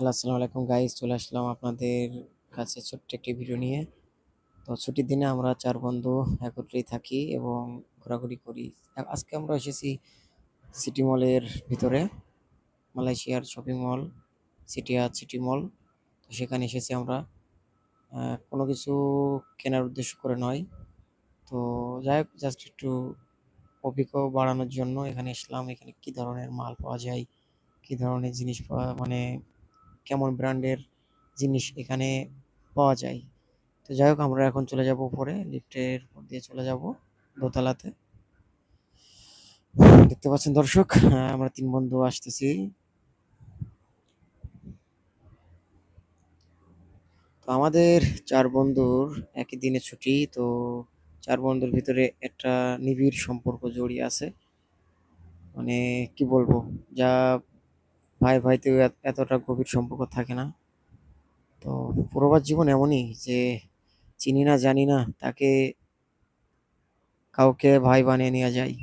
Hello, আসসালামু আলাইকুম guys চলে আসলাম আপনাদের কাছে ছোট্ট একটি ভিডিও নিয়ে। তো ছুটির দিনে আমরা চার বন্ধু একত্রেই থাকি এবং ঘোরাঘুরি করি। আজকে আমরা এসেছি সিটি মলের ভিতরে, মালয়েশিয়ার শপিং মল সিটিয়ার সিটি মল তো সেখানে এসেছি আমরা। কোনো কিছু কেনার উদ্দেশ্য করে নয়। তো যাই হোক জাস্ট একটু অভিজ্ঞ বাড়ানোর জন্য এখানে এসলাম এখানে কি ধরনের মাল পাওয়া যায়, কি ধরনের জিনিস পাওয়া মানে কেমন ব্র্যান্ডের জিনিস এখানে পাওয়া যায়। তো যাই হোক আমরা এখন চলে যাব উপরে লিফটের উপর দিয়ে চলে যাব দোতলাতে। দেখতে পাচ্ছেন দর্শক আহ, আমরা তিন বন্ধু আসতেছি। তো আমাদের চার বন্ধুর একই দিনে ছুটি তো চার বন্ধুর ভিতরে একটা নিবিড় সম্পর্ক জড়িয়ে আছে। মানে কি বলব যা ভাই ভাইতেও তো এতটা গভীর সম্পর্ক থাকে না। তো প্রবাস জীবন এমনই যে চিনি না, জানি না, তাকে কাউকে ভাই বানিয়ে নেওয়া যায়